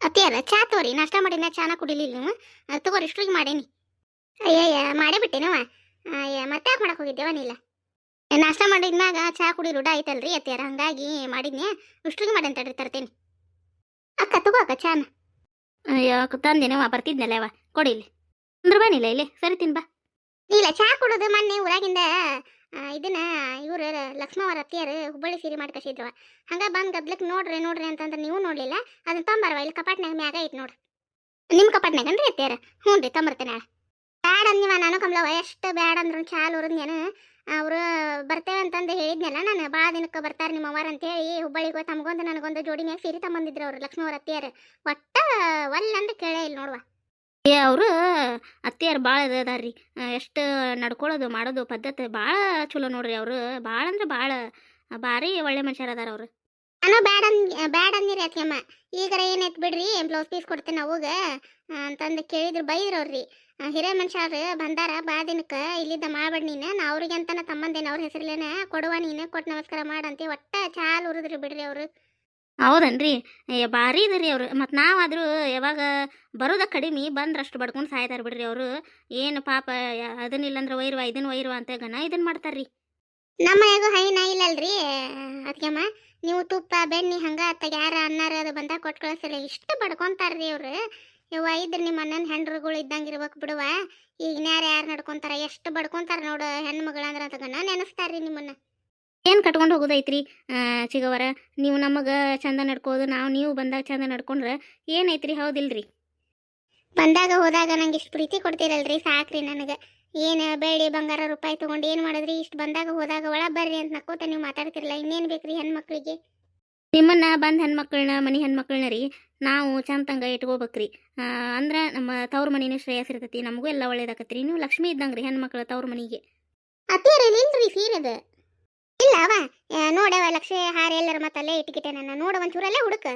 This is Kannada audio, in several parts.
ಅತ್ತಿಯಾರ ಚಾ ತಗೋರಿ ನಾಷ್ಟ ಮಾಡಿನ ಚಾನ ಕುಡಿಲಿಲ್ಲ. ನೀವು ತಗೋರಿ ಇಷ್ಟ್ರಿಗೆ ಮಾಡೇನಿ. ಅಯ್ಯಯ್ಯ, ಮಾಡೇ ಬಿಟ್ಟೇನವ ಅಯ್ಯ, ಮತ್ತೆ ಯಾಕೆ ಮಾಡಕ್ ಹೋಗಿದ್ದೇವ ನೀಲ್ಲ ನಾಷ್ಟ ಮಾಡಿದ್ಮ್ಯಾಗ ಚಾ ಕುಡಿ ರೂಢ ಐತಲ್ರಿ ಅತ್ತಿಯಾರ? ಹಂಗಾಗಿ ಮಾಡಿದ್ನೆ. ಇಷ್ಟ್ರಿಗೆ ಮಾಡಿ ಅಂತ ತರ್ತೇನೆ. ಅಕ್ಕ, ತಗೋ ಅಕ್ಕ, ಚಾನ. ಅಯ್ಯೋ ತಂದೇನವ ಬರ್ತಿದ್ನಲ್ಲ ಅವ ಕೊಡಿ ಇಲ್ಲಿ. ಅಂದ್ರ ಬನ್ನಿಲ್ಲ ಇಲ್ಲಿ. ಸರಿ, ತಿನ್ ಬಾ. ಇಲ್ಲ ಚಾ ಕುಡೋದು ಮೊನ್ನೆ ಊರಾಗಿಂದ ಇದನ್ನ ಇವ್ರು ಲಕ್ಷ್ಮವರ ಅತ್ತಿಯರು ಹುಬ್ಬಳ್ಳಿ ಸೀರೆ ಮಾಡಿ ಕಸಿದ್ರು ಹಂಗ ಬಂದ್ ಗದ್ಲಕ್ಕೆ ನೋಡ್ರಿ ನೋಡ್ರಿ ಅಂತಂದ್ರೆ ನೀವು ನೋಡಲಿಲ್ಲ. ಅದನ್ನ ತಂಬಾರವ ಇಲ್ಲಿ ಕಪಾಟ್ನಾಗ ಮ್ಯಾಗ ಐತೆ ನೋಡ್ರಿ. ನಿಮ್ ಕಪಾಟ್ನಾಗನ್ರಿ ಅತ್ತಿಯರ ಹ್ಞೂ ರೀ ತಂಬರ್ತೇನೆ ಬ್ಯಾಡ ನೀವ ನಾನು ಕಮಲವ ಎಷ್ಟು ಬ್ಯಾಡ ಅಂದ್ರು ಚಾಲು ಉರಿದ್ನೇನು ಅವರು ಬರ್ತೇವೆ ಅಂತಂದು ಹೇಳಿದ್ನಲ್ಲ ನಾನು ಭಾಳ ದಿನಕ್ಕೆ ಬರ್ತಾರೆ ನಿಮ್ಮ ಅವ್ವಾರ ಅಂತೇಳಿ ಹುಬ್ಬಳ್ಳಿಗೆ ತಮಗೊಂದು ನನಗೊಂದು ಜೋಡಿ ಮ್ಯಾಗ ಸೀರೆ ತಗೊಂಬಂದಿದ್ರು ಅವ್ರು ಲಕ್ಷ್ಮವರ ಅತ್ತಿಯರು. ಒಟ್ಟ ಒಲ್ಲ ಅಂದ್ರೆ ಕೇಳೇ ಇಲ್ಲ ನೋಡುವ. ಏ, ಅವರು ಅತ್ತಿಯರು ಭಾಳ ಅದಾರ್ರಿ. ಎಷ್ಟು ನಡ್ಕೊಳ್ಳೋದು ಮಾಡೋದು, ಪದ್ಧತಿ ಭಾಳ ಚಲೋ ನೋಡ್ರಿ ಅವರು. ಭಾಳ ಅಂದ್ರೆ ಭಾಳ ಭಾರಿ ಒಳ್ಳೆ ಮನುಷ್ಯರ ಅದಾರ ಅವರು. ನಾನು ಬ್ಯಾಡ ಅನ್ ಬ್ಯಾಡ ಅಂದಿರಿ ಅತ್ತಿಯಮ್ಮ ಈಗರ ಏನಾಯ್ತು ಬಿಡ್ರಿ, ಬ್ಲೌಸ್ ಪೀಸ್ ಕೊಡ್ತೇನೆ ಅವಾಗ ಅಂತಂದು ಕೇಳಿದ್ರು, ಬೈದ್ರು ಅವ್ರಿ ಹಿರೇ ಮನುಷ್ಯರು ಬಂದಾರ ಬಾ ದಿನಕ್ಕೆ, ಇಲ್ಲಿದ್ದ ಮಾಡಬೇಡ ನೀನು, ನಾ ಅವ್ರಿಗೆ ಅಂತಾನೆ ತಮ್ಮಂದೇನ ಅವ್ರ ಹೆಸರ್ಲೇನ ಕೊಡುವ ನೀನು ಕೊಟ್ಟು ನಮಸ್ಕಾರ ಮಾಡಂತಿ ಒಟ್ಟ ಚಾಲ್ ಉರಿದ್ರಿ ಬಿಡ್ರಿ ಅವರು. ಹೌದನ್ರಿ? ಭಾರಿ ಇದ್ರಿ ಅವ್ರು. ಮತ್ತು ನಾವಾದರೂ ಯಾವಾಗ ಬರೋದ ಕಡಿಮೆ ಬಂದ್ರಷ್ಟು ಬಡ್ಕೊಂಡು ಸಾಯ್ತಾರೆ ಬಿಡ್ರಿ ಅವರು. ಏನು ಪಾಪ, ಯ- ಇಲ್ಲಂದ್ರ ಒಯ್ರುವ ಇದನ್ನ ಒಯ್ರುವ ಅಂತ ಗನ ಇದನ್ನ ಮಾಡ್ತಾರ್ರಿ. ನಮ್ಮ ಹೈ ಹೈನ ಇಲ್ಲಲ್ರಿ? ಅದಕ್ಕೆಮ್ಮ ನೀವು ತುಪ್ಪ, ಬೆಣ್ಣೆ, ಹಂಗ ಅತ್ತ ಯಾರ ಅನ್ನಾರ ಅದು ಬಂದಾಗ ಕೊಟ್ಟು ಕಳಿಸಲ್ಲ. ಇಷ್ಟು ಬಡ್ಕೊಂತಾರ್ರಿ ಅವ್ರು ಇವ ಇದ್ರ ನಿಮ್ಮ ಅಣ್ಣನ ಹೆಂಡ್ರುಗಳು ಇದ್ದಂಗೆ ಇರ್ಬೇಕು ಬಿಡುವ. ಈಗ ಯಾರು ಯಾರು ನಡ್ಕೊಂತಾರ, ಎಷ್ಟು ಬಡ್ಕೊಂತಾರ ನೋಡು ಹೆಣ್ಮಗಳಂದ್ರ ಅಂತ ಗನ ನೆನೆಸ್ತಾರ್ರಿ ನಿಮ್ಮನ್ನ. ಏನು ಕಟ್ಕೊಂಡು ಹೋಗೋದೈತ್ರಿ? ಚಿಗವರ ನೀವು ನಮಗೆ ಚಂದ ನಡ್ಕೋದು ನಾವು ನೀವು ಬಂದಾಗ ಚಂದ ನಡ್ಕೊಂಡ್ರೆ ಏನೈತ್ರಿ? ಹೌದಿಲ್ರಿ? ಬಂದಾಗ ಹೋದಾಗ ನಂಗೆ ಇಷ್ಟು ಪ್ರೀತಿ ಕೊಡ್ತೀರಲ್ರಿ ಸಾಕ್ರಿ ನನಗೆ. ಏನು ಬೆಳ್ಳಿ ಬಂಗಾರ ರೂಪಾಯಿ ತೊಗೊಂಡು ಏನು ಮಾಡಿದ್ರಿ? ಇಷ್ಟು ಬಂದಾಗ ಹೋದಾಗ ಒಳ ಬರ್ರಿ ಅಂತ ನಕ್ಕೋತ ನೀವು ಮಾತಾಡ್ತಿರಲ್ಲ ಇನ್ನೇನು ಬೇಕ್ರಿ ಹೆಣ್ಮಕ್ಳಿಗೆ? ನಿಮ್ಮನ್ನ ಬಂದ ಹೆಣ್ಮಕ್ಳನ್ನ ಮನೆ ಹೆಣ್ಮಕ್ಳನ್ನ ರೀ ನಾವು ಚಂದಂಗ ಇಟ್ಕೋಬೇಕ್ರಿ. ಅಂದ್ರೆ ನಮ್ಮ ತವ್ರ ಮನೆನೇ ಶ್ರೇಯಸ್ ಇರ್ತೈತಿ ನಮಗೂ ಎಲ್ಲ ಒಳ್ಳೇದಾಕತ್ರಿ. ನೀವು ಲಕ್ಷ್ಮಿ ರೀ ಹೆಣ್ಮಕ್ಳು ತವ್ರ ಮನೆಗೆ. ಅತ್ತೇರಲ್ಲಿ ಇಲ್ರಿ ಸೀರೆದು? ಇಲ್ಲ ಅವ ಆ, ನೋಡವ ಲಕ್ಷ್ಮಿ ಹಾರ ಎಲ್ಲರ ಮತ್ತಲ್ಲೇ ಇಟ್ಕಿಟ್ಟೆ ನನ್ನ. ನೋಡ ಒಂಚೂರಲ್ಲೇ ಹುಡುಕ.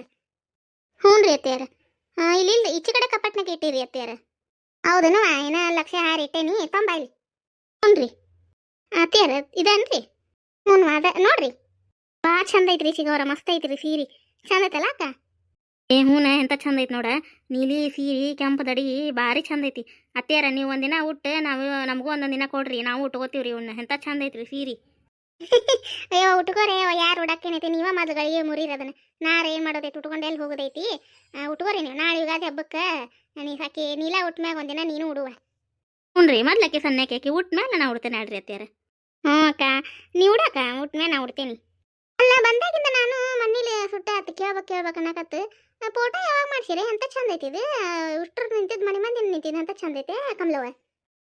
ಹ್ಞೂ ರೀ ಅತ್ತೆಯರ ಇಲ್ಲಿ ಇಲ್ಲ ಈಚೆ ಕಡೆ ಕಪಾಟ್ನಾಗ ಇಟ್ಟಿರಿ ಅತ್ತೆಯರ. ಹೌದನು ಏನ ಲಕ್ಷ ಹಾರ ಇಟ್ಟೇನಿ ತಂಬ ಇಲ್ಲಿ. ಹ್ಞೂ ರೀ ಅತ್ತೆಯರ ಇದನ್ರಿ? ಹ್ಞೂ ಅದ ನೋಡ್ರಿ. ಭಾಳ ಚಂದ ಐತ್ರಿ ಸಿಗೋರ ಮಸ್ತ್ ಐತ್ರಿ ಸೀರೆ. ಚಂದ ಐತಲ್ಲ ಅಕ್ಕ? ಏ ಹೂನ ಎಂತ ಚಂದ ಐತಿ ನೋಡ. ನೀಲಿ ಸೀರೆ ಕೆಂಪು ದಡಿ ಭಾರಿ ಚಂದ ಐತಿ. ಅತ್ತೆಯರ ನೀವು ಒಂದಿನ ಉಟ್ಟು ನಾವು ನಮಗೂ ಒಂದೊಂದು ದಿನ ಕೊಡ್ರಿ ನಾವು ಉಟ್ಕೋತೀವ್ರಿ ಇವನ್ನ ಎಂತ ಚಂದ ಐತ್ರಿ ಸೀರೆ. ಅಯ್ಯೋ ಉಟ್ಕೋರೆ ಯಾರು ಉಡಕ್ಕೇನೈತಿ ನೀವ ಮದುಗಳಿಗೆ ಮುರಿರದನ್ನ ನಾರ ಏನು ಮಾಡೋದೈತಿ ಉಟ್ಕೊಂಡು ಎಲ್ಲಿ ಹೋಗೋದೈತಿ? ಉಟ್ಕೋರಿ ನೀವು. ನಾಳೆ ಯುಗಾದಿ ಹಬ್ಬಕ್ಕೆ ನೀ ಸಾಕಿ ನೀಲ ಉಟ್ಮ್ಯಾಗ ಒಂದಿನ ನೀನು ಉಡುವ. ಹ್ಞೂ ರೀ ಮೊದ್ಲಕ್ಕೆ ಸಣ್ಣಕ್ಕೆ ಆಕಿ ಉಟ್ಮ್ಯಾಲ ನಾ ಉಡ್ತೇನೆ ಆಡ್ರಿ ಅತ್ಯಾರ ಹ್ಞೂ ಅಕ್ಕ. ನೀ ಉಡಕ್ಕ ಉಟ್ಮ್ಯಾಗ ನಾ ಉಡ್ತೇನೆ. ಅಲ್ಲ ಬಂದಾಗಿಂದ ನಾನು ಮನೇಲಿ ಸುಟ್ಟ ಹತ್ತು ಕೇಳ್ಬೇಕು ಕೇಳ್ಬೇಕು ಅನ್ನಕತ್ತು. ಫೋಟೋ ಯಾವಾಗ ಮಾಡ್ಸಿರಿ? ಅಂತ ಚಂದ ಐತಿ ಇದು? ಉಷ್ಟ್ರ ನಿಂತಿದ್ದು ಮನೆ ಮಂದಿ ನಿಂತಿದ್ದು ಅಂತ ಚಂದ ಐತೆ? ಕಮಲವ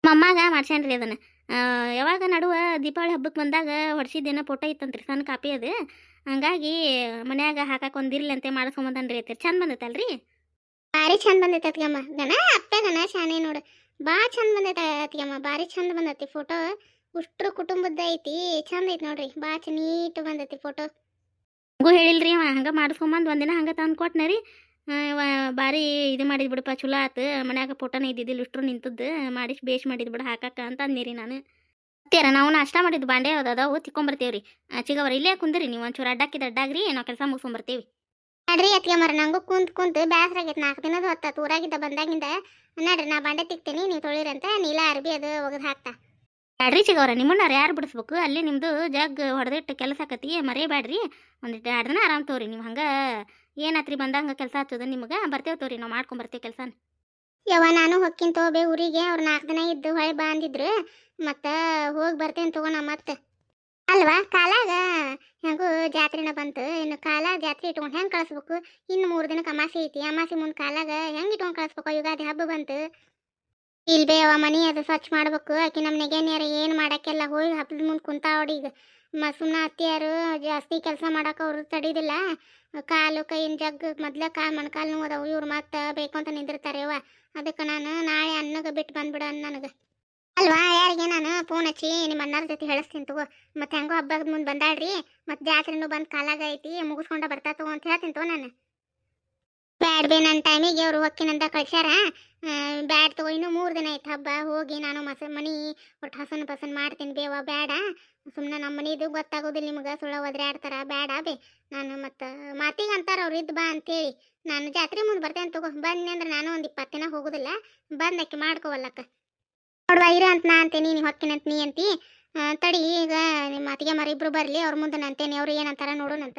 ಮಮ್ಮಾಗ ಮಾಡ್ಸ್ಯಾನ್ರಿ ಅದನ್ನ. ಯಾವಾಗ ನಡುವ ದೀಪಾವಳಿ ಹಬ್ಬಕ್ಕೆ ಬಂದಾಗ ಹೊಡ್ಸಿದ್ದೇನೋ ಫೋಟೋ ಇತ್ತಂತ್ರಿ ಸಣ್ಣ ಕಾಪಿ ಅದು. ಹಂಗಾಗಿ ಮನ್ಯಾಗ ಹಾಕಕ್ಕೆ ಒಂದಿರ್ಲಿ ಅಂತ ಮಾಡಿಸ್ಕೊಂಬಂದ್ರಿ ಐತಿ. ಚಂದ ಬಂದೈತಲ್ರಿ? ಭಾರಿ ಚಂದ ಬಂದೈತೆ ಅತ್ಗಮ್ಮ ಗಣ ಅಪ್ಪೆ ಗಣ ಶಾನೆ ನೋಡು. ಭಾಳ ಚಂದ ಬಂದೈತೆ ಅತ್ಗಮ್ಮ ಭಾರಿ ಚಂದ ಬಂದೈತಿ ಫೋಟೋ ಉಷ್ಟ್ರ ಕುಟುಂಬದ ಐತಿ ಚಂದ ಐತಿ ನೋಡ್ರಿ. ಭಾಳ ನೀಟ್ ಬಂದೈತಿ ಫೋಟೋ ಹಂಗೂ ಹೇಳಿಲ್ರಿ ಅವ ಹಂಗೆ ಮಾಡಿಸ್ಕೊಂಬಂದು ಒಂದಿನ ಹಂಗೆ ತಂದು ಕೊಟ್ನ ರೀ ಭಾರಿ ಇದು ಮಾಡಿದ್ ಬಿಡಪ್ಪ, ಚಲೋ ಆತು. ಮನ್ಯಾಗ ಫೋಟೋನೇ ಇದ್ದಿದ್ದಿಲ್ಲ ಇಷ್ಟ್ರು ನಿಂತದ್ದು ಮಾಡಿ ಬೇಷ್ ಮಾಡಿದ್ ಬಿಡು, ಹಾಕಕ್ಕ ಅಂತ ಅಂದಿರಿ ನಾನು. ಅತ್ತೇರ ನಾವು ನಾಷ್ಟ ಮಾಡಿದ್ದು ಬಾಂಡೆ ಅದ ಅದಾವು, ತಿಕ್ಕೊಂಬರ್ತೇವ್ರಿ. ಚಿಗವ್ರ, ಇಲ್ಲೇ ಕುಂದ್ರಿ ನೀವು ಒಂಚೂರು ಅಡ್ಡಾಕಿದ ಅಡ್ಡಾಗ್ರಿ, ನಾವು ಕೆಲಸ ಮುಗಿಸ್ಕೊಂಬರ್ತೀವಿ. ನಡ್ರಿ ಅತ್ತಿಗೆ ಮರ ನಂಗೂ ಕುಂತ್ ಕುಂತ್ ಬ್ಯಾಸರ ಆಗೈತೆ ನಾಲ್ಕು ದಿನದ ಹೊತ್ತ ಊರಾಗಿದ್ದ ಬಂದಾಗಿಂದ. ನಡ್ರಿ, ನಾ ಬಾಂಡೆ ತಿಕ್ತೀನಿ, ನೀವು ತೊಳಿರಂತ ನೀಲ ಅರ್ಬಿ ಅದು ಒಗದು ಹಾಕ್ತಾ. ಬ್ಯಾಡ್ರಿ ಚಿಗವ್ರ ನಿಮ್ಮನ್ನ ಯಾರು ಬಿಡಿಸ್ಬೇಕು? ಅಲ್ಲಿ ನಿಮ್ಮದು ಜಗ್ ಹೊಡೆದಿಟ್ಟು ಕೆಲಸ ಆಕತಿ ಮರೆಯಬೇಡ್ರಿ ಒಂದಿಟ್ಟು ಎರಡು ದಿನ ಆರಾಮ್ ತೋರಿ ನೀವು ಹಂಗೆ ಏನಾತ್ರಿ ಬಂದಂಗ ಕೆಲಸ ಹಚ್ಚೋದು ನಿಮಗೆ? ಬರ್ತೇವೆ ತೋರಿ ನಾವು ಮಾಡ್ಕೊಂಬರ್ತೀವಿ ಕೆಲಸ ಯವ್ವ, ನಾನು ಹೊಕ್ಕಿನ ತಗೋಬೇ ಊರಿಗೆ, ಅವ್ರು ನಾಲ್ಕು ದಿನ ಇದ್ದು ಹೊಳೆ ಬಂದಿದ್ರು ಮತ್ತು ಹೋಗಿ ಬರ್ತೇನೆ ತಗೋಣ ಮತ್ತೆ. ಅಲ್ವಾ, ಕಾಲಾಗ ಹೆಂಗೂ ಜಾತ್ರೆನ ಬಂತು. ಇನ್ನು ಕಾಲಾಗ ಜಾತ್ರೆ ಇಟ್ಕೊಂಡು ಹೆಂಗೆ ಕಳಿಸ್ಬೇಕು? ಇನ್ನು ಮೂರು ದಿನಕ್ಕೆ ಅಮಾಸೆ ಐತಿ. ಅಮಾಸೆ ಮುಂದೆ ಕಾಲಾಗ ಹೆಂಗೆ ಇಟ್ಕೊಂಡು ಕಳಿಸ್ಬೇಕು? ಯುಗಾದಿ ಹಬ್ಬ ಬಂತು. ಇಲ್ಲಿ ಅವ ಮನಿ ಅದು ಸ್ವಚ್ಛ ಮಾಡ್ಬೇಕು. ಆಕಿ ನಮ್ಮ ನೆಗೆನ್ಯಾರ ಏನು ಮಾಡಕ್ಕೆಲ್ಲ ಹೋಗಿ ಹಬ್ಬದ ಮುಂದೆ ಕುಂತಾವಡಿ ಈಗ. ಮ ಅತ್ತಿಯಾರು ಜಾಸ್ತಿ ಕೆಲಸ ಮಾಡಕ್ಕೆ ಅವ್ರು ತಡೀದಿಲ್ಲ. ಕಾಲು ಕೈಯಿನ ಜಗ್ ಮೊದ್ಲ ಕಾಲು ಮೊಣಕಾಲು ನೋವು ಅದಾವು ಇವ್ರು ಮತ್ತೆ ಬೇಕು ಅಂತ ನಿಂದಿರ್ತಾರೆ ಅವ್ವ. ಅದಕ್ಕೆ ನಾನು ನಾಳೆ ಅನ್ನಗೆ ಬಿಟ್ಟು ಬಂದ್ಬಿಡ ನನಗೆ. ಅಲ್ವಾ ಯಾರಿಗೆ ನಾನು ಫೋನ್ ಹಚ್ಚಿ ನಿಮ್ಮ ಅಣ್ಣರ ಜೊತೆ ಹೇಳಿಸ್ತೀನಿ ತಗೋ. ಮತ್ತೆ ಹೆಂಗೋ ಹಬ್ಬದ ಮುಂದೆ ಬಂದಾಳ್ರಿ. ಮತ್ತೆ ಜಾತ್ರೆನೂ ಬಂದು ಕಾಲಾಗ ಐತಿ. ಮುಗಿಸ್ಕೊಂಡ ಬರ್ತಾ ತಗೋ ಅಂತ ಹೇಳ್ತೀನಿ ತಗೋ ನಾನು. ಬ್ಯಾಡ್ ಬೇ ನನ್ನ ಟೈಮಿಗೆ ಅವ್ರು ಹೊಕ್ಕಿನಂತ ಕಳ್ಸ್ಯಾರ. ಬ್ಯಾಡ್ ತಗೋ, ಇನ್ನೂ ಮೂರು ದಿನ ಆಯ್ತು ಹಬ್ಬ, ಹೋಗಿ ನಾನು ಮಸ, ಮನಿ ಒಟ್ಟು ಹಸನ್ ಪಸನ್ ಮಾಡ್ತೀನಿ ಬೇವ ಬ್ಯಾಡ. ಸುಮ್ಮನೆ ನಮ್ಮ ಮನಿದು ಗೊತ್ತಾಗೋದಿಲ್ಲ ನಿಮ್ಗೆ, ಸುಳ್ಳ ಒದ್ರಾಡ್ತಾರ ಬ್ಯಾಡ ಬೇ. ನಾನು ಮತ್ತು ಮಾತಿಗೆ ಅಂತಾರ ಅವ್ರು ಇದ್ದು ಬಾ ಅಂತೇಳಿ. ನಾನು ಜಾತ್ರೆ ಮುಂದೆ ಬರ್ತೇನೆ ತಗೋ, ಬಂದ್ನಿ ಅಂದ್ರೆ ನಾನು ಒಂದು ಇಪ್ಪತ್ತು ದಿನ ಹೋಗೋದಿಲ್ಲ. ಬಂದಕ್ಕೆ ಮಾಡ್ಕೋವಲ್ಲಕ್ಕ. ನೋಡುವ, ಇರ ಅಂತ ನಾ ಅಂತೀನಿ ನೀನು ಹೊಕ್ಕಿನಂತ ನೀ ಅಂತಿ. ತಡಿ ಈಗ ನಿಮ್ಮ ಮಾತಿಗೆ ಮರಿಬ್ರು ಬರಲಿ, ಅವ್ರ ಮುಂದೆ ನಂತೇನಿ ಅವ್ರು ಏನಂತಾರ ನೋಡೋಣಂತ.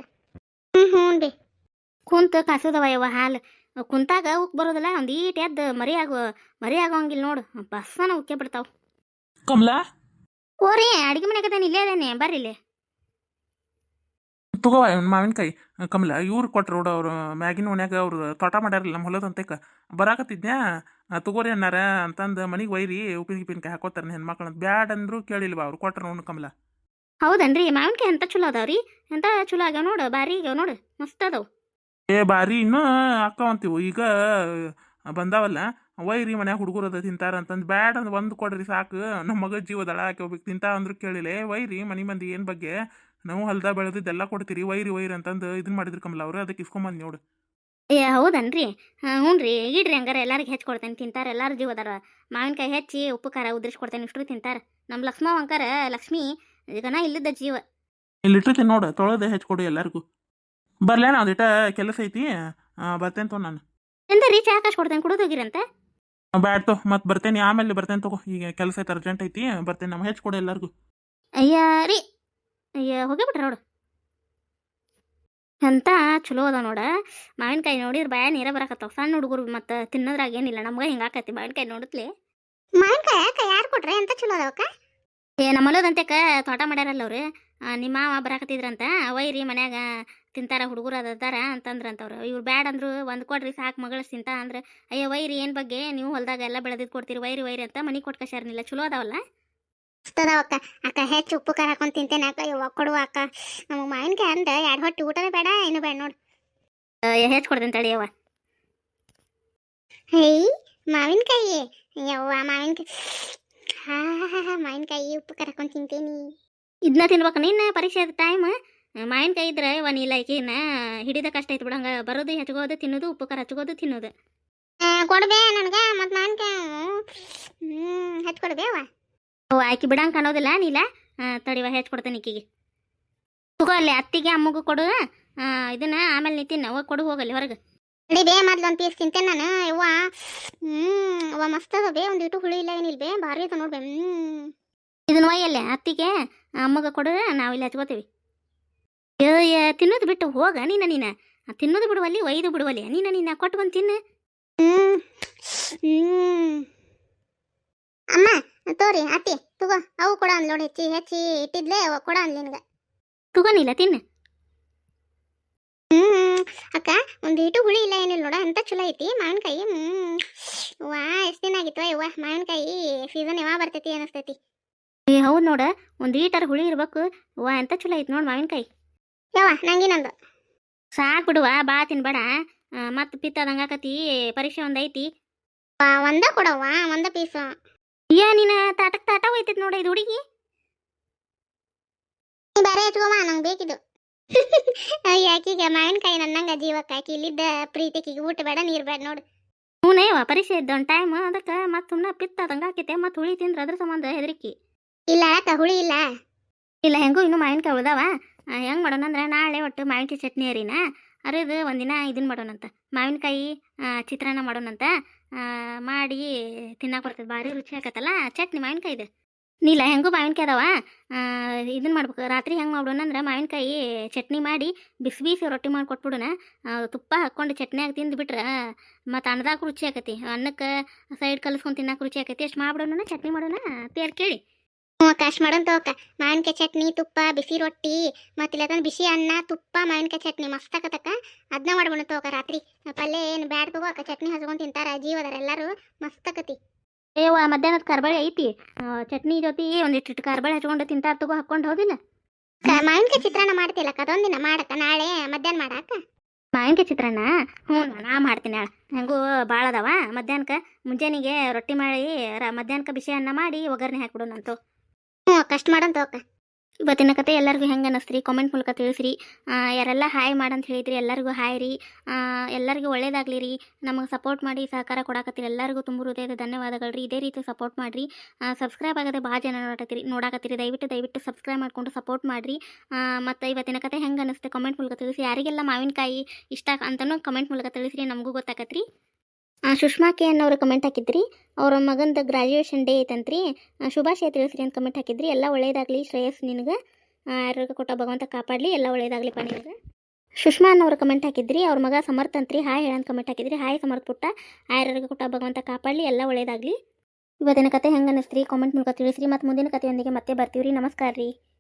ಹ್ಞೂ ಹ್ಞೂ ಬೇ. ಕುಂತ ಕಾಸದವ ಯವ ಹಾಲು ಕುಂತಾಗ ಉಕ್ ಬರೋದಿಲ್ಲ. ಒಂದು ಈಟ್ ಎದ್ದು ಮರಿ ಆಗುವ ಮರಿ ಆಗೋಂಗಿಲ್ಲ ನೋಡು. ಬಸ್ಸನ ಉಕ್ಕೆ ಬಿಡ್ತಾವ. ಕಮಲಾ? ಓರಿ ಅಡಿಗೆ ಮನೆ ಅದೇನೆ. ಇಲ್ಲೇ ಅದೇನೆ. ಬರ್ರಿ ಇಲ್ಲಿ. ತಗೋ ಮಾವಿನಕಾಯಿ. ಕಮಲ ಇವ್ರು ಕೊಟ್ರು ನೋಡು ಅವ್ರು. ಮ್ಯಾಗಿನ ಮನ್ಯಾಗ ಅವ್ರು ತೋಟ ಮಾಡ್ಯಾರಲ್ಲ ನಮ್ಮ ಹೊಲದ ಅಂತೇಕ. ಬರಾಕತ್ತಿದ್ನ್ಯಾ? ಆ, ತಗೋರಿ ಅನ್ನಾರ ಅಂತಂದು ಮನಿಗೆ ಒಯ್ರಿ ಉಪ್ಪಿನ ಗಿಪ್ಪಿನಕಾಯಿ ಹಾಕೋತಾರ ಹೆಣ್ಮಕ್ಳು ಅಂತ ಬ್ಯಾಡ್ ಅಂದ್ರು ಕೇಳಿಲ್ವ ಅವ್ರು ಕೊಟ್ರು ನೋಡು ಕಮಲ. ಹೌದನ್ರಿ? ಮಾವಿನಕಾಯಿ ಎಂತ ಚಲೋ ಅದಾವ್ರಿ? ಎಂತ ಚಲೋ ಆಗ್ಯಾವ ನೋಡು. ಬಾರಿ ಆಗ್ಯಾವ ನೋಡು. ಮಸ್ತ್ ಅದಾವ. ಏ ಬಾರಿ ಇನ್ನೂ ಹಾಕವಂತೀವು ಈಗ ಬಂದಾವಲ್ಲ ವೈರಿ ಮನ್ಯಾಗ ಹುಡುಗರು ಅದ ತಿಂತಾರ ಅಂತಂದು ಬ್ಯಾಡ್ ಅಂದ್ ಒಂದು ಕೊಡ್ರಿ ಸಾಕು. ನಮ್ಮ ಮಗ ಜೀವದಳ ಹಾಕಿ ಹೋಗ್ಬೇಕು ತಿಂತಾ ಅಂದ್ರು ಕೇಳಿಲ್ಲ ವೈರಿ ಮನಿ ಮಂದಿ ಏನು ಬಗ್ಗೆ? ನಾವು ಹೊಲ್ದಾಗ ಬೆಳೆದಿದ್ದೆಲ್ಲ ಕೊಡ್ತೀರಿ ವೈರಿ ಒಯ್ರಿ ಅಂತಂದು ಇದನ್ನ ಮಾಡಿದ್ರು ಕಮಲ ಅವ್ರ ಅದಕ್ಕೆ ಇಸ್ಕೊಂಬಂದು ನೋಡು. ಏ ಹೌದನ್ರಿ? ಹ್ಞೂ ರೀ ಇಡ್ರಿ ಹಂಗಾರೆ ಎಲ್ಲರಿಗೆ ಹೆಚ್ಚಿ ಕೊಡ್ತೇನೆ ತಿಂತಾರೆ ಎಲ್ಲರೂ ಜೀವದಾರ ಮಾವಿನಕಾಯಿ ಹೆಚ್ಚಿ ಉಪ್ಪು ಖಾರ ಉದ್ರಿಸಿ ಕೊಡ್ತೇನೆ ಇಷ್ಟು ತಿಂತಾರೆ. ನಮ್ಮ ಲಕ್ಷ್ಮ ಅಂಕಾರ ಲಕ್ಷ್ಮಿ ಈಗ ನಾ ಇಲ್ಲಿದ್ದ ಜೀವ. ಇಲ್ಲಿ ಇಟ್ಟಿರ್ತೀನಿ ನೋಡು ಹೆಚ್ಚು ಕೊಡು ಎಲ್ಲರಿಗೂ. ಬರ್ಲೇನ ಒಂದಿಟ ಕೆಲಸ ಐತಿ ಬರ್ತೇನೆ ತೋ ನಾನು. ಎಂತ ಚಾ ಕಾಶ್ ಕೊಡ್ತೇನೆ ಕುಡಿದೋಗಿರಂತೆ ಬ್ಯಾಡ್ ತೋ ಮತ್ತೆ ಬರ್ತೇನೆ ಆಮೇಲೆ ಬರ್ತೇನೆ ತಗೋ. ಈಗ ಕೆಲಸ ಐತೆ ಅರ್ಜೆಂಟ್ ಐತಿ ಬರ್ತೇನೆ ನಮ್ಮ ಹೆಚ್ಚಿಕೊಡು ಎಲ್ಲರಿಗೂ. ಅಯ್ಯ ರೀ ಅಯ್ಯ ಹೋಗೇ ಬಿಟ್ರ ನೋಡು. ಅಂತ ಚಲೋ ಅದ ನೋಡ ಮಾವಿನಕಾಯಿ ನೋಡಿದ್ರೆ ಬಾಯ ನೀರ ಬರಕತ್ತಾವ. ಸಣ್ಣ ಹುಡುಗರು ಮತ್ತೆ ತಿನ್ನೋದ್ರಾಗ ಏನಿಲ್ಲ ನಮ್ಗೆ ಹಿಂಗಾಕತಿ ಮಾವಿನಕಾಯಿ ನೋಡುತ್ತಲಿ ಮಾವಿನಕಾಯಿ ಯಾಕೆ ಯಾರು ಕೊಟ್ರೆ ಎಂತ ಚಲೋ ಅದಾವಕ್ಕ? ಏ ನಮ್ಮಲ್ಲದಂತೆಕ ತೋಟ ಮಾಡ್ಯಾರಲ್ಲ ಅವ್ರು. ನಿಮ್ಮ ಮಾವ ಬರಾಕತ್ತಿದ್ರಂತ? ಅವೈರಿ ಮನ್ಯಾಗ ತಿಂತಾರ ಹುಡುಗರು ಅದಾರ ಅಂತಂದ್ರಂತವ್ರು ಇವ್ರು ಬ್ಯಾಡ ಅಂದ್ರು ಒಂದು ಕೊಡ್ರಿ ಸಾಕು ಮಗಳ ತಿಂತ ಅಂದ್ರೆ ಅಯ್ಯ ವೈರಿ ಏನು ಬಗ್ಗೆ? ನೀವು ಹೊಲ್ದಾಗ ಎಲ್ಲ ಬೆಳೆದಿದ್ದು ಕೊಡ್ತೀರಿ ವೈರಿ ವೈರಿ ಅಂತ ಮನೆ ಕೊಟ್ಟು ಚಲೋ ಅದಾವಲ್ಲ? ಅಕ್ಕ. ಅಕ್ಕ ಹೆಚ್ಚು ಉಪ್ಪು ಖಾರ ಹಾಕೊಂಡು ತಿಂತೇನೆ ಅಕ್ಕ. ಇವಾಗ ಕೊಡುವ ಅಕ್ಕ. ನಮಗೆ ಮಾವಿನಕಾಯಿ ಅಂದ ಎರಡು ಹೊಟ್ಟೆ ಊಟನೇ ಬೇಡ ಏನು ಬೇಡ ನೋಡು. ಹೆಚ್ಚು ಕೊಡ್ತೇನೆ ತಡಿ ಯವ್ವ. ಹೇ ಮಾವಿನಕಾಯಿ. ಯವ್ವ ಮಾವಿನಕಾಯಿ. ಹಾ ಹಾ ಹಾ ಮಾವಿನಕಾಯಿ ಉಪ್ಪು ಖಾರ ಹಾಕೊಂಡು ತಿಂತೇನಿ. ಇದನ್ನ ತಿನ್ಬೇಕು. ನಿನ್ನ ಪರೀಕ್ಷೆ ಟೈಮ್ ಮಾವಿನಕಾಯಿ ಇದ್ರೆ ಒನ್ ಇಲ್ಲ ಲೈಕಿನ ಹಿಡಿದ ಕಷ್ಟ ಐತೆ ಬಿಡಂಗ ಬರೋದು ಹೆಚ್ಚಗೋದು ತಿನ್ನೋದು ಉಪ್ಪು ಖಾರ ಹಚ್ಕೋದು ತಿನ್ನೋದು. ಕೊಡ್ಬೇ ನನಗೆ ಮತ್ತು ಮಾವಿನಕಾಯಿ ಕೊಡ್ಬೇವ ಓ ಆಕಿ ಬಿಡಂಗ ಕಾಣೋದಿಲ್ಲ ನೀಲ. ತಡಿವ ಹೆಚ್ಚು ಕೊಡ್ತೇನೆ ಈಕಿಗೆ. ತಗೋ ಅಲ್ಲಿ ಅತ್ತಿಗೆ ಅಮ್ಮಗೂ ಕೊಡು. ಇದನ್ನ ಆಮೇಲೆ ನೀ ತಿನ್ನ ಹೋಗಿ ಕೊಡು ಹೋಗಲ್ಲಿ ಹೊರಗೆ. ನಡಿ ಬೇ ಮೊದ್ಲು ಒಂದು ಪೀಸ್ ತಿಂತೇನೆ ನಾನು. ಯವ್ವ. ಹ್ಞೂ ಅವ ಮಸ್ತ್ ಅದ ಬೇ. ಒಂದು ಇಟ್ಟು ಹುಳಿ ಇಲ್ಲ ಏನಿಲ್ಲ ಬೇ. ಭಾರಿ ಅದ ನೋಡ್ಬೇ ಹ್ಞೂ ಇದನ್ನ ಒಯ್ಯಲ್ಲೇ ಅತ್ತಿಗೆ ಅಮ್ಮಗ ಕೊಡು ನಾವು ಇಲ್ಲಿ ಹಚ್ಕೋತೀವಿ ಏ ತಿನ್ನೋದು ಬಿಟ್ಟು ಹೋಗ ನೀನ ನೀನ. ಆ, ತಿನ್ನೋದು ಬಿಡುವಲ್ಲಿ ಒಯ್ದು ಬಿಡುವಲ್ಲಿ. ನೀನ ನೀನ ಕೊಟ್ಟು ಬಂದು ತಿನ್ನು. ಹ್ಞೂ ಹ್ಞೂ ಅಮ್ಮ ತೋರಿ ಅತ್ತಿ ತಗೋ. ಅವು ಕೊಡ ಅಂದ್ ನೋಡಿ ಹೆಚ್ಚಿ ಹೆಚ್ಚಿ ಇಟ್ಟಿದ್ಲೆ ಅವ ಕೊಡ ಅಂದ್ಲಿ ನಿನಗೆ. ತಗೋನಿಲ್ಲ ತಿನ್ನು. ಹ್ಮ್ ಅಕ್ಕ ಒಂದು ಇಟು ಹುಳಿ ಇಲ್ಲ ಏನಿಲ್ಲ ನೋಡ ಅಂತ ಚಲೋ ಐತಿ ಮಾವಿನಕಾಯಿ. ಹ್ಮ್. ವಾ ಎಷ್ಟು ದಿನ ಆಗಿತ್ತು ಯವ್ವ ಮಾವಿನಕಾಯಿ ಸೀಸನ್ ಯಾವಾಗ ಬರ್ತೈತಿ ಅನಿಸ್ತೈತಿ? ಏ ಹೌದು ನೋಡ ಒಂದು ಈಟರ್ ಹುಳಿ ಇರ್ಬೇಕು. ವಾ ಎಂತ ಚಲೋ ಐತಿ ನೋಡಿ ಮಾವಿನಕಾಯಿ. ಯವ್ವ ನಂಗಿನೊಂದು ಸಾಕು ಬಿಡುವ ಬಾ ತಿನ್ಬೇಡ. ಮತ್ತೆ ಪಿತ್ತದಂಗಾಕತಿ ಪರೀಕ್ಷೆ ಒಂದು ಐತಿ. ಒಂದ ಕೊಡವ್ವ ಒಂದ ಪೀಸ್. ಏ ನೀನ ತಾಟಕ್ ತಾಟ ಹೋಯ್ತೈತಿ ನೋಡ ಇದು ಹುಡುಗಿ. ಬೇರೆ ಹಚ್ಕೊಮ್ಮ ನಂಗೆ ಬೇಕಿದು. ಯಾಕೀಗ ಮಾವಿನಕಾಯಿ ನನ್ನಂಗ ಜೀವಕ್ಕೆ. ಹಾಕಿ ಇಲ್ಲಿದ್ದ ಪ್ರೀತಿಗೆ ಊಟ ಬೇಡ ನೀರು ಬೇಡ ನೋಡು. ಹ್ಞೂ ಪರೀಕ್ಷೆ ಇದ್ದ ಒಂದು ಟೈಮ್ ಅದಕ್ಕೆ ಮತ್ತೆ ಸುಮ್ಮನೆ ಪಿತ್ತ ಅದಂಗ ಆಕೈತೆ ಮತ್ತೆ ಹುಳಿ ತಿಂದ್ರೆ ಅದ್ರ ಸಂಬಂಧ ಹೆದರಿಕಿ. ಇಲ್ಲ ಯಾಕ ಹುಳಿ ಇಲ್ಲ. ಇಲ್ಲ, ಹೆಂಗೂ ಇನ್ನೂ ಮಾವಿನಕಾಯಿ ಉಳ್ದಾವ. ಹೆಂಗೆ ಮಾಡೋಣ ಅಂದ್ರೆ ನಾಳೆ ಒಟ್ಟು ಮಾವಿನಕಾಯಿ ಚಟ್ನಿ ಅರಿನ. ಅರಿದು ಒಂದಿನ ಇದನ್ನ ಮಾಡೋಣಂತ. ಮಾವಿನಕಾಯಿ ಚಿತ್ರಾನ್ನ ಮಾಡೋಣಂತ. ಮಾಡಿ ತಿನ್ನಕ್ಕೆ ಬರ್ತದೆ. ಭಾರಿ ರುಚಿ ಆಕತ್ತಲ್ಲ. ಚಟ್ನಿ ಮಾವಿನಕಾಯಿ ಇದೆ ನೀಲ ಹೆಂಗೂ ಮಾವಿನಕಾಯಿ ಅದಾವ. ಇದನ್ನ ಮಾಡ್ಬೇಕು. ರಾತ್ರಿ ಹೆಂಗೆ ಮಾಡೋಣ ಅಂದ್ರೆ ಮಾವಿನಕಾಯಿ ಚಟ್ನಿ ಮಾಡಿ ಬಿಸಿ ಬಿಸಿ ರೊಟ್ಟಿ ಮಾಡಿ ಕೊಟ್ಬಿಡೋಣ. ತುಪ್ಪ ಹಾಕ್ಕೊಂಡು ಚಟ್ನಿಯಾಗ ತಿಂದ್ಬಿಟ್ರೆ ಮತ್ತು ಅನ್ನದಾಗ ರುಚಿ ಆಕತಿ. ಅನ್ನಕ್ಕೆ ಸೈಡ್ ಕಲಿಸ್ಕೊಂಡು ತಿನ್ನಕ್ಕೆ ರುಚಿ ಆಕತಿ. ಎಷ್ಟು ಮಾಡ್ಬಿಡೋಣ, ಚಟ್ನಿ ಮಾಡೋಣ ತೇರ್ ಕೇಳಿ. ಹ್ಞೂ ಕಾಶ್ ಮಾಡೋಣ ತೋಕ ಮಾವಿನಕಾಯಿ ಚಟ್ನಿ ತುಪ್ಪ ಬಿಸಿ ರೊಟ್ಟಿ ಮತ್ತಿಲ್ಲ ಬಿಸಿ ಅನ್ನ ತುಪ್ಪ ಮಾವಿನಕಾಯಿ ಚಟ್ನಿ. ಮಸ್ತ್ ಆಕತಕ್ಕ ಅದನ್ನ ಮಾಡ್ಬೋಣ ತೋಕ ರಾತ್ರಿ. ಪಲ್ಯ ಏನು ಬ್ಯಾಡ ತಗೋ ಅಕ್ಕ ಚಟ್ನಿ ಹಚ್ಕೊಂಡು ತಿಂತಾರ ಜೀವದಾರ ಎಲ್ಲಾರು ಮಸ್ತ್ ಆಕತಿ ಏವ ಮಧ್ಯಾಹ್ನದ ಕರ್ಬಳಿ ಐತಿ. ಚಟ್ನಿ ಜೊತೆ ಒಂದಿಷ್ಟು ಕಾರ್ಬಾಳಿ ಹಚ್ಕೊಂಡು ತಿಂತಾರ ತಗೋ ಹಾಕೊಂಡು ಹೋದಿಲ್ಲ. ಮಾವಿನಕಾಯಿ ಚಿತ್ರಾನ್ನ ಮಾಡ್ತಿಲ್ಲ ಅದೊಂದಿನ ಮಾಡಕ್ಕ ನಾಳೆ ಮಧ್ಯಾಹ್ನ ಮಾಡಾಕ ಮಾವಿನಕಾಯಿ ಚಿತ್ರಾನ್ನ? ಹ್ಞೂ ನಾ ಮಾಡ್ತೀನಿ ಹೇಳ ಹೆಂಗೂ ಭಾಳ ಅದಾವ ಮಧ್ಯಾಹ್ನಕ್ಕೆ ಮುಂಜಾನೆಗೆ ರೊಟ್ಟಿ ಮಾಡಿ ಮಧ್ಯಾಹ್ನಕ್ಕೆ ಬಿಸಿ ಅನ್ನ ಮಾಡಿ ಒಗ್ಗರಣೆ ಹಾಕ್ಬಿಡೋಣಂತು. ಕಷ್ಟ ಮಾಡಂತ ತಗೋಕ ಇವತ್ತಿನ ಕತೆ ಎಲ್ಲರಿಗೂ ಹೆಂಗೆ ಅನ್ನಿಸ್ರಿ ಕಾಮೆಂಟ್ ಮೂಲಕ ತಿಳಿಸ್ರಿ. ಯಾರೆಲ್ಲ ಹಾಯ್ ಮಾಡಂತ ಹೇಳಿದ್ರಿ ಎಲ್ಲರಿಗೂ ಹಾಯ್ ರೀ. ಎಲ್ಲರಿಗೂ ಒಳ್ಳೇದಾಗಲಿ ರೀ. ನಮಗೆ ಸಪೋರ್ಟ್ ಮಾಡಿ ಸಹಕಾರ ಕೊಡಾಕತ್ತೀರಿ. ಎಲ್ಲರಿಗೂ ತುಂಬ ಹೃದಯದ ಧನ್ಯವಾದಗಳು ರೀ. ಇದೇ ರೀತಿ ಸಪೋರ್ಟ್ ಮಾಡಿರಿ. ಸಬ್ಸ್ಕ್ರೈಬ್ ಆಗದೆ ಭಾಳ ಜನ ನೋಡಕತ್ತೀರಿ ನೋಡಾಕತ್ತೀರಿ. ದಯವಿಟ್ಟು ದಯವಿಟ್ಟು ಸಬ್ಸ್ಕ್ರೈಬ್ ಮಾಡಿಕೊಂಡು ಸಪೋರ್ಟ್ ಮಾಡಿರಿ. ಮತ್ತು ಇವತ್ತಿನ ಕತೆ ಹೆಂಗೆ ಅನ್ನಿಸುತ್ತೆ ಕಾಮೆಂಟ್ ಮೂಲಕ ತಿಳಿಸಿ. ಯಾರಿಗೆಲ್ಲ ಮಾವಿನಕಾಯಿ ಇಷ್ಟ ಅಂತಲೂ ಕಮೆಂಟ್ ಮೂಲಕ ತಿಳಿಸ್ರಿ. ನಮಗೂ ಗೊತ್ತಾಗತ್ತೆ ಆ, ಸುಷ್ಮಾ ಕೆ ಅನ್ನೋರು ಕಮೆಂಟ್ ಹಾಕಿದ್ರಿ. ಅವರ ಮಗಂದು ಗ್ರಾಜುಯೇಷನ್ ಡೇ ಐತಂತ್ರಿ. ಶುಭಾಶಯ ತಿಳಿಸ್ರಿ ಅಂತ ಕಮೆಂಟ್ ಹಾಕಿದ್ರಿ. ಎಲ್ಲ ಒಳ್ಳೇದಾಗಲಿ, ಶ್ರೇಯಸ್ ನಿನಗೆ. ಆರೋಗ್ಯ ಕೊಟ್ಟ ಭಗವಂತ ಕಾಪಾಡಲಿ. ಎಲ್ಲ ಒಳ್ಳೇದಾಗಲಿಪ್ಪ ನಿನಗೆ. ಸುಷ್ಮಾ ಅನ್ನೋರು ಕಮೆಂಟ್ ಹಾಕಿದ್ರಿ. ಅವ್ರ ಮಗ ಸಮರ್ಥ ಅಂತ್ರಿ. ಹಾಯ್ ಹೇಳಂತ ಕಮೆಂಟ್ ಹಾಕಿದ್ರಿ. ಹಾಯ್ ಸಮರ್ಥ ಪುಟ್ಟ. ಆರೋಗ್ಯ ಕೊಟ್ಟ ಭಗವಂತ ಕಾಪಾಡಲಿ. ಎಲ್ಲ ಒಳ್ಳೇದಾಗಲಿ. ಇವತ್ತಿನ ಕತೆ ಹೆಂಗೆ ಕಾಮೆಂಟ್ ಮೂಲಕ ತಿಳಿಸ್ರಿ. ಮತ್ತು ಮುಂದಿನ ಕಥೆಯೊಂದಿಗೆ ಮತ್ತೆ ಬರ್ತೀವಿ ರೀ ನಮಸ್ಕಾರ ರೀ